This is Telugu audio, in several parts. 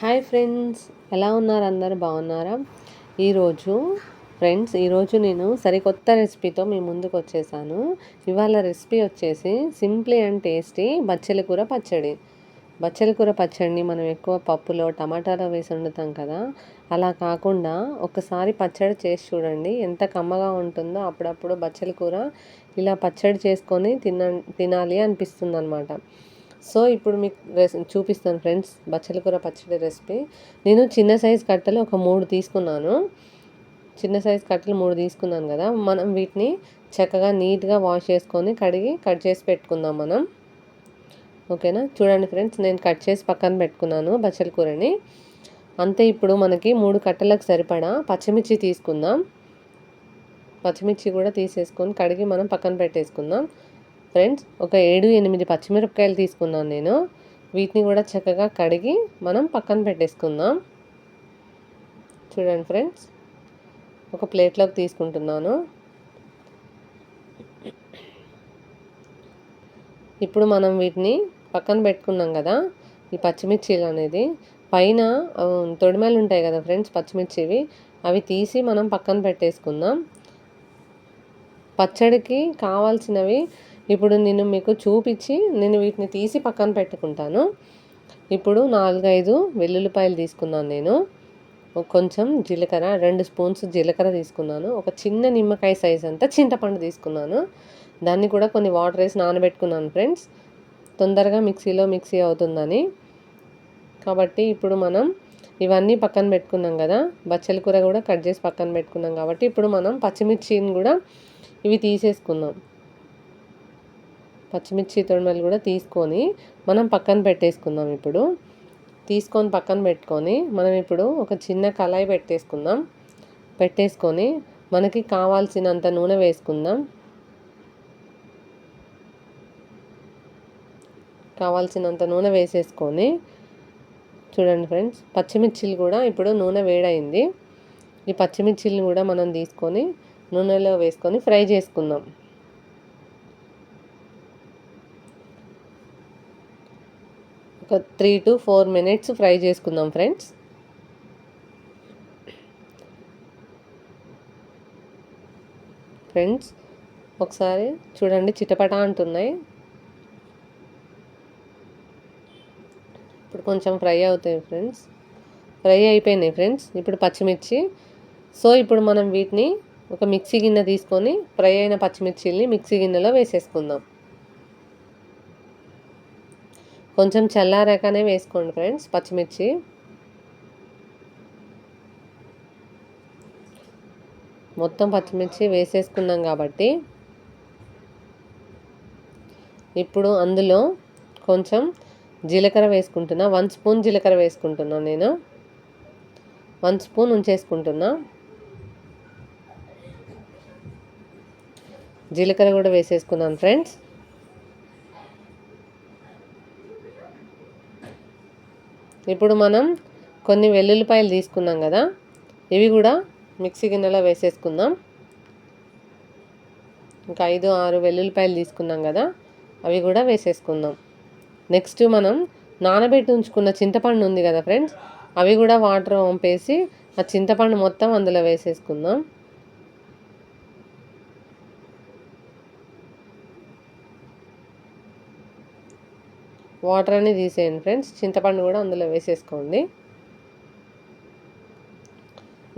హాయ్ ఫ్రెండ్స్ ఎలా ఉన్నారు అందరు? బాగున్నారా? ఈరోజు ఫ్రెండ్స్ ఈరోజు నేను సరికొత్త రెసిపీతో మీ ముందుకు వచ్చేసాను. ఇవాళ రెసిపీ వచ్చేసి సింప్లీ అండ్ టేస్టీ బచ్చల కూర పచ్చడి. బచ్చల కూర పచ్చడిని మనం ఎక్కువ పప్పులో టమాటాలో వేసి వండుతాం కదా అలా కాకుండా ఒకసారి పచ్చడి చేసి చూడండి ఎంత కమ్మగా ఉంటుందో అప్పుడప్పుడు బచ్చల కూర ఇలా పచ్చడి చేసుకొని తిన తినాలి అనిపిస్తుంది అనమాట సో ఇప్పుడు మీకు చూపిస్తాను ఫ్రెండ్స్ బచ్చల కూర పచ్చడి రెసిపీ. నేను చిన్న సైజ్ కట్టెలు ఒక మూడు తీసుకున్నాను. చిన్న సైజ్ కట్టలు మూడు తీసుకున్నాను కదా మనం వీటిని చక్కగా నీట్గా వాష్ చేసుకొని కడిగి కట్ చేసి పెట్టుకుందాం మనం. ఓకేనా? చూడండి ఫ్రెండ్స్ నేను కట్ చేసి పక్కన పెట్టుకున్నాను బచ్చల కూరని. అంతే ఇప్పుడు మనకి మూడు కట్టలకు సరిపడా పచ్చిమిర్చి తీసుకుందాం. పచ్చిమిర్చి కూడా తీసేసుకొని కడిగి మనం పక్కన పెట్టేసుకుందాం. ఫ్రెండ్స్ ఒక ఏడు ఎనిమిది పచ్చిమిరపకాయలు తీసుకున్నాను నేను. వీటిని కూడా చక్కగా కడిగి మనం పక్కన పెట్టేసుకుందాం. చూడండి ఫ్రెండ్స్ ఒక ప్లేట్లోకి తీసుకుంటున్నాను. ఇప్పుడు మనం వీటిని పక్కన పెట్టుకున్నాం కదా ఈ పచ్చిమిర్చీలు అనేది. పైన తొడిమలు ఉంటాయి కదా ఫ్రెండ్స్ పచ్చిమిర్చివి. అవి తీసి మనం పక్కన పెట్టేసుకుందాం. పచ్చడికి కావాల్సినవి ఇప్పుడు నేను మీకు చూపించి నేను వీటిని తీసి పక్కన పెట్టుకుంటాను. ఇప్పుడు నాలుగైదు వెల్లుల్లిపాయలు తీసుకున్నాను నేను. కొంచెం జీలకర్ర రెండు స్పూన్స్ జీలకర్ర తీసుకున్నాను. ఒక చిన్న నిమ్మకాయ సైజ్ అంతా చింతపండు తీసుకున్నాను. దాన్ని కూడా కొన్ని వాటర్ వేసి నానబెట్టుకున్నాను ఫ్రెండ్స్. తొందరగా మిక్సీలో మిక్సీ అవుతుందని. కాబట్టి ఇప్పుడు మనం ఇవన్నీ పక్కన పెట్టుకున్నాం కదా. బచ్చల కూర కూడా కట్ చేసి పక్కన పెట్టుకున్నాం కాబట్టి ఇప్పుడు మనం పచ్చిమిర్చిని కూడా ఇవి తీసేసుకుందాం. పచ్చిమిర్చి తొడిమలు కూడా తీసుకొని మనం పక్కన పెట్టేసుకుందాం ఇప్పుడు. తీసుకొని పక్కన పెట్టుకొని మనం ఇప్పుడు ఒక చిన్న కళాయి పెట్టేసుకుందాం. పెట్టేసుకొని మనకి కావాల్సినంత నూనె వేసుకుందాం. కావాల్సినంత నూనె వేసేసుకొని చూడండి ఫ్రెండ్స్ పచ్చిమిర్చిలు కూడా ఇప్పుడు నూనె వేడైంది. ఈ పచ్చిమిర్చిలు కూడా మనం తీసుకొని నూనెలో వేసుకొని ఫ్రై చేసుకుందాం. ఒక three to four minutes fry చేసుకుందాం ఫ్రెండ్స్. ఫ్రెండ్స్ ఒకసారి చూడండి చిటపట అంటున్నాయి. ఇప్పుడు కొంచెం ఫ్రై అవుతాయి ఫ్రెండ్స్. ఫ్రై అయిపోయినాయి ఫ్రెండ్స్ ఇప్పుడు పచ్చిమిర్చి. సో ఇప్పుడు మనం వీటిని ఒక మిక్సీ గిన్నె తీసుకొని ఫ్రై అయిన పచ్చిమిర్చిల్ని మిక్సీ గిన్నెలో వేసేసుకుందాం. కొంచెం చల్లారాకనే వేసుకోండి ఫ్రెండ్స్ పచ్చిమిర్చి. మొత్తం పచ్చిమిర్చి వేసేసుకున్నాం కాబట్టి ఇప్పుడు అందులో కొంచెం జీలకర్ర వేసుకుంటున్నా వన్ స్పూన్ జీలకర్ర వేసుకుంటున్నా నేను. వన్ స్పూన్ ఉంచేసుకుంటున్నా. జీలకర్ర కూడా వేసేసుకున్నాను ఫ్రెండ్స్. ఇప్పుడు మనం కొన్ని వెల్లుల్లిపాయలు తీసుకున్నాం కదా ఇవి కూడా మిక్సీ గిన్నెలో వేసేసుకుందాం. ఇంకా ఐదు ఆరు వెల్లుల్లిపాయలు తీసుకున్నాం కదా అవి కూడా వేసేసుకుందాం. నెక్స్ట్ మనం నానబెట్టి ఉంచుకున్న చింతపండు ఉంది కదా ఫ్రెండ్స్ అవి కూడా వాటర్ పంపేసి ఆ చింతపండు మొత్తం అందులో వేసేసుకుందాం. వాటర్ అని తీసేయండి ఫ్రెండ్స్. చింతపండు కూడా అందులో వేసేసుకోండి.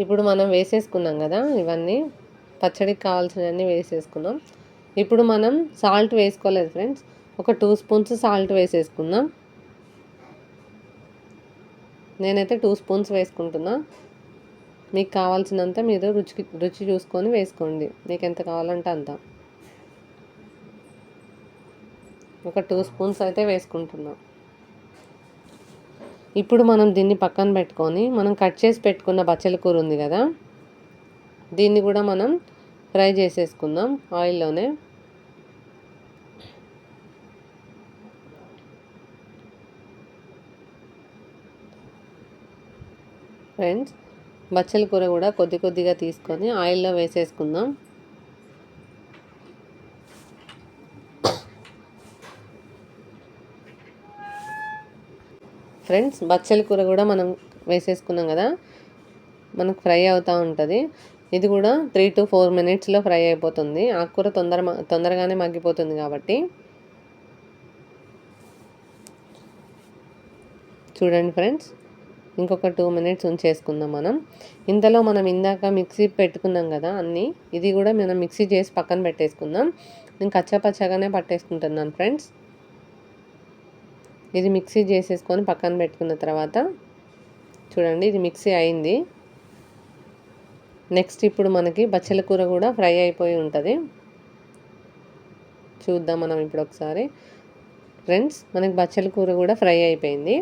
ఇప్పుడు మనం వేసేసుకున్నాం కదా ఇవన్నీ. పచ్చడికి కావాల్సినవన్నీ వేసేసుకున్నాం. ఇప్పుడు మనం సాల్ట్ వేసుకోలేదు ఫ్రెండ్స్. ఒక టూ స్పూన్స్ సాల్ట్ వేసేసుకుందాం. నేనైతే టూ స్పూన్స్ వేసుకుంటున్నా. మీకు కావాల్సినంత మీరు రుచికి రుచి చూసుకొని వేసుకోండి. మీకు ఎంత కావాలంటే అంత. ఒక టూ స్పూన్స్ అయితే వేసుకుంటున్నాం. ఇప్పుడు మనం దీన్ని పక్కన పెట్టుకొని మనం కట్ చేసి పెట్టుకున్న బచ్చల కూర ఉంది కదా దీన్ని కూడా మనం ఫ్రై చేసేసుకుందాం ఆయిల్లోనే. ఫ్రెండ్స్ బచ్చల కూర కూడా కొద్ది కొద్దిగా తీసుకొని ఆయిల్లో వేసేసుకుందాం. ఫ్రెండ్స్ బచ్చల కూర కూడా మనం వేసేసుకున్నాం కదా. మనకు ఫ్రై అవుతూ ఉంటుంది. ఇది కూడా త్రీ టు ఫోర్ మినిట్స్లో ఫ్రై అయిపోతుంది. ఆకుకూర తొందర తొందరగానే మగ్గిపోతుంది కాబట్టి. చూడండి ఫ్రెండ్స్ ఇంకొక టూ మినిట్స్ ఉంచేసుకుందాం మనం. ఇంతలో మనం ఇందాక మిక్సీ పెట్టుకున్నాం కదా అన్నీ ఇది కూడా మనం మిక్సీ చేసి పక్కన పెట్టేసుకుందాం. నేను కచ్చాపచ్చాగానే పట్టేసుకుంటున్నాను ఫ్రెండ్స్. ఇది మిక్సీ చేసేసుకొని పక్కన పెట్టుకున్న తర్వాత చూడండి ఇది మిక్సీ అయింది. నెక్స్ట్ ఇప్పుడు మనకి బచ్చల కూర కూడా ఫ్రై అయిపోయి ఉంటుంది. చూద్దాం మనం ఇప్పుడు ఒకసారి. ఫ్రెండ్స్ మనకి బచ్చల కూర కూడా ఫ్రై అయిపోయింది.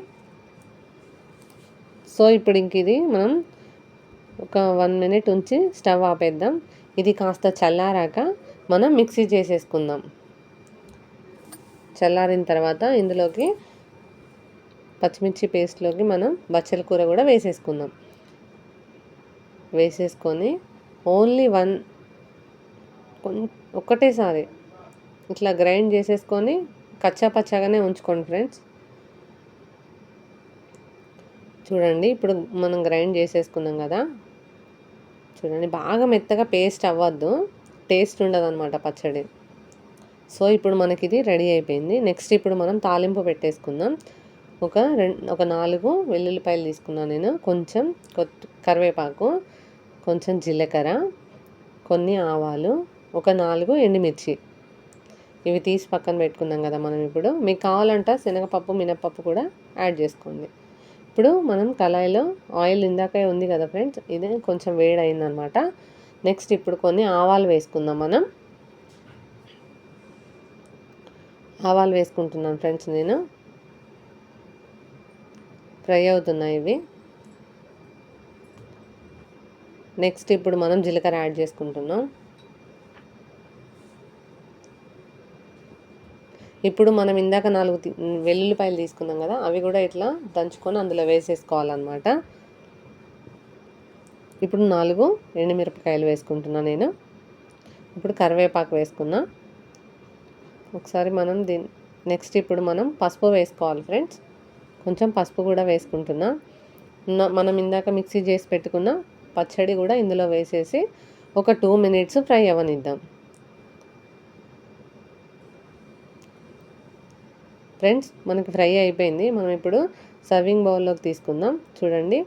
సో ఇప్పుడు ఇంక ఇది మనం ఒక వన్ మినిట్ ఉంచి స్టవ్ ఆపేద్దాం. ఇది కాస్త చల్లారాక మనం మిక్సీ చేసేసుకుందాం. చల్లారిన తర్వాత ఇందులోకి పచ్చిమిర్చి పేస్ట్లోకి మనం బచ్చల కూర కూడా వేసేసుకుందాం. వేసేసుకొని ఓన్లీ వన్ ఒక్కటేసారి ఇట్లా గ్రైండ్ చేసేసుకొని కచ్చా పచ్చాగానే ఉంచుకోండి ఫ్రెండ్స్. చూడండి ఇప్పుడు మనం గ్రైండ్ చేసేసుకున్నాం కదా. చూడండి బాగా మెత్తగా పేస్ట్ అవ్వద్దు. టేస్ట్ ఉండదు అనమాట పచ్చడి. సో ఇప్పుడు మనకి ఇది రెడీ అయిపోయింది. నెక్స్ట్ ఇప్పుడు మనం తాలింపు పెట్టేసుకుందాం. ఒక రెండు ఒక నాలుగు వెల్లుల్లిపాయలు తీసుకున్నాను నేను. కొంచెం కొత్త కరివేపాకు కొంచెం జీలకర్ర కొన్ని ఆవాలు ఒక నాలుగు ఎండుమిర్చి. ఇవి తీసి పక్కన పెట్టుకున్నాం కదా మనం ఇప్పుడు. మీకు కావాలంట శనగపప్పు మినపప్పు కూడా యాడ్ చేసుకోండి. ఇప్పుడు మనం కళాయిలో ఆయిల్ ఇందాకే ఉంది కదా ఫ్రెండ్స్ ఇది కొంచెం వేడి అయిందనమాట నెక్స్ట్ ఇప్పుడు కొన్ని ఆవాలు వేసుకుందాం మనం. ఆవాలు వేసుకుంటున్నాను ఫ్రెండ్స్ నేను. ఫ్రై అవుతున్నాయి ఇవి. నెక్స్ట్ ఇప్పుడు మనం జీలకర్ర యాడ్ చేసుకుంటున్నాం. ఇప్పుడు మనం ఇందాక నాలుగు వెల్లుల్లిపాయలు తీసుకున్నాం కదా అవి కూడా ఇట్లా దంచుకొని అందులో వేసేసుకోవాలన్నమాట. ఇప్పుడు నాలుగు ఎండుమిరపకాయలు వేసుకుంటున్నా నేను. ఇప్పుడు కరివేపాకు వేసుకున్నా. ఒకసారి మనం దీని నెక్స్ట్ ఇప్పుడు మనం పసుపు వేసుకోవాలి ఫ్రెండ్స్. కొంచెం పసుపు కూడా వేసుకుంటున్నా. మనం ఇందాక మిక్సీ చేసి పెట్టుకున్న పచ్చడి కూడా ఇందులో వేసేసి ఒక టూ మినిట్స్ ఫ్రై అవ్వనిద్దాం ఫ్రెండ్స్ మనకి ఫ్రై అయిపోయింది. మనం ఇప్పుడు సర్వింగ్ బౌల్లోకి తీసుకుందాం. చూడండి.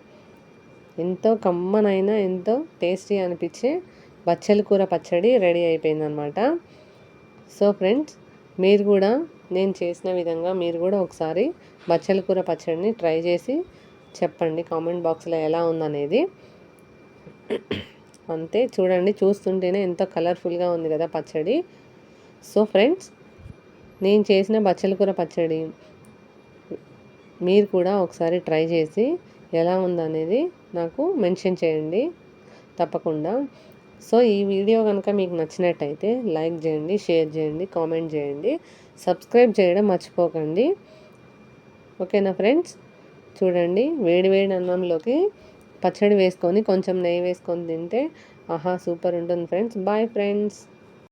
ఎంతో కమ్మనైనా ఎంతో టేస్టీ అనిపించే బచ్చల కూర పచ్చడి రెడీ అయిపోయిందనమాట. సో ఫ్రెండ్స్ మీరు కూడా నేను చేసిన విధంగా మీరు కూడా ఒకసారి బచ్చల కూర పచ్చడిని ట్రై చేసి చెప్పండి. కామెంట్ బాక్స్లో ఎలా ఉందనేది. అంతే చూడండి చూస్తుంటేనే ఎంతో కలర్ఫుల్గా ఉంది కదా పచ్చడి. సో ఫ్రెండ్స్ నేను చేసిన బచ్చల కూర పచ్చడి మీరు కూడా ఒకసారి ట్రై చేసి ఎలా ఉందనేది నాకు మెన్షన్ చేయండి. తప్పకుండా. సో ఈ వీడియో కనుక మీకు నచ్చినట్టయితే లైక్ చేయండి షేర్ చేయండి కామెంట్ చేయండి సబ్స్క్రైబ్ చేయడం మర్చిపోకండి. ఓకేనా ఫ్రెండ్స్? చూడండి వేడి వేడి అన్నంలోకి పచ్చడి వేసుకొని కొంచెం నెయ్యి వేసుకొని తింటే ఆహా సూపర్ ఉంటుంది ఫ్రెండ్స్. Bye friends.